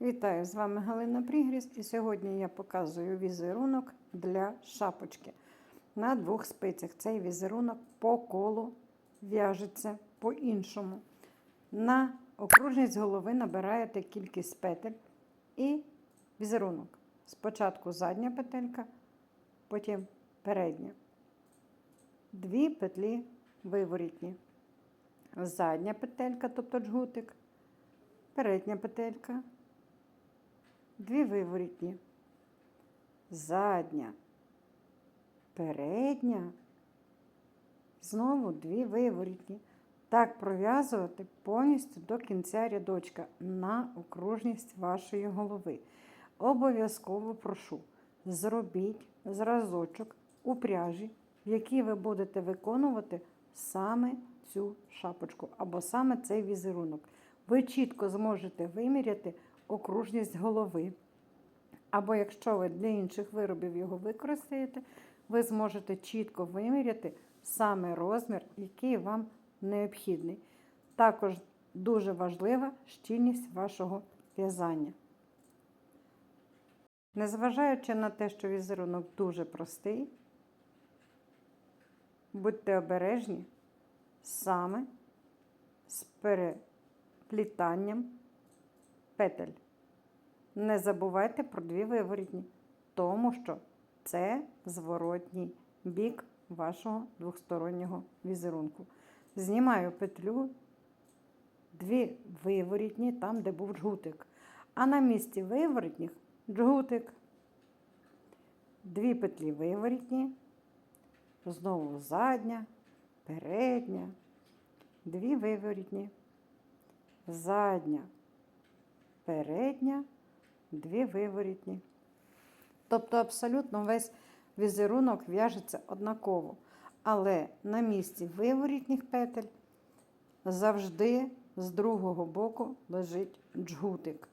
Вітаю, з вами Галина Прігріс, і сьогодні я показую візерунок для шапочки на двох спицях. Цей візерунок по колу в'яжеться по-іншому. На окружність голови набираєте кількість петель і візерунок. Спочатку задня петелька, потім передня. Дві петлі виворітні. Задня петелька, тобто джгутик, передня петелька дві виворітні, задня, передня, знову дві виворітні. Так пров'язувати повністю до кінця рядочка на окружність вашої голови. Обов'язково прошу, зробіть зразочок у пряжі, в якій ви будете виконувати саме цю шапочку або саме цей візерунок. Ви чітко зможете виміряти окружність голови. Або якщо ви для інших виробів його використаєте, ви зможете чітко виміряти саме розмір, який вам необхідний. Також дуже важлива щільність вашого в'язання. Незважаючи на те, що візерунок дуже простий, будьте обережні саме з переплітанням петель. Не забувайте про дві виворітні, тому що це зворотній бік вашого двостороннього візерунку. Знімаю петлю, дві виворітні, там, де був джгутик. А на місці виворітніх джгутик. Дві петлі виворітні, знову задня, передня, дві виворітні, задня передня, дві виворітні. Тобто абсолютно весь візерунок в'яжеться однаково. Але на місці виворітніх петель завжди з другого боку лежить джгутик.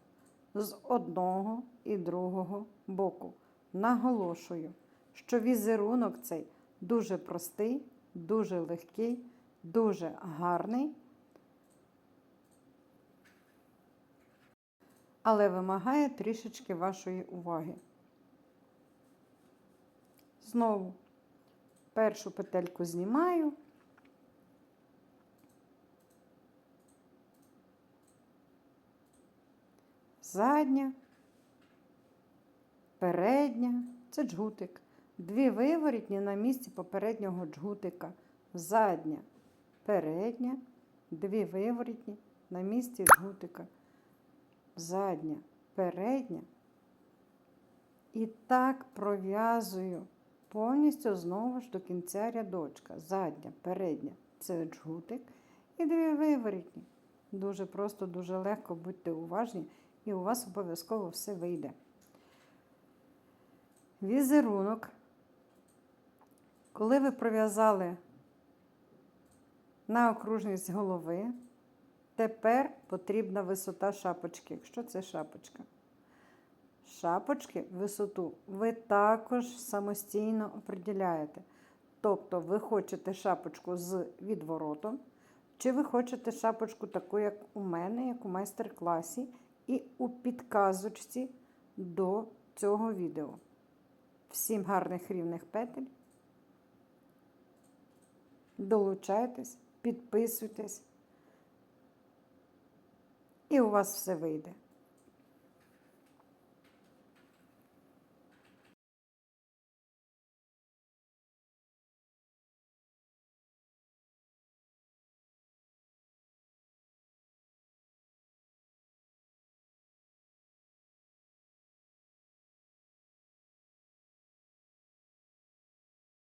З одного і другого боку. Наголошую, що візерунок цей дуже простий, дуже легкий, дуже гарний. Але вимагає трішечки вашої уваги. Знову першу петельку знімаю. Задня, передня, це джгутик. Дві виворітні на місці попереднього джгутика. Задня, передня, дві виворітні на місці джгутика задня, передня. І так пров'язую повністю знову ж до кінця рядочка. Задня, передня це джгутик і дві виворітні. Дуже просто, дуже легко, будьте уважні, і у вас обов'язково все вийде. Візерунок, коли ви пров'язали на окружність голови, Тепер потрібна висота шапочки, якщо це шапочка. Шапочки висоту ви також самостійно определяєте. Тобто, ви хочете шапочку з відворотом, чи ви хочете шапочку таку, як у мене, як у майстер-класі, і у підказочці до цього відео. Всім гарних рівних петель. Долучайтесь, підписуйтесь і у вас все вийде.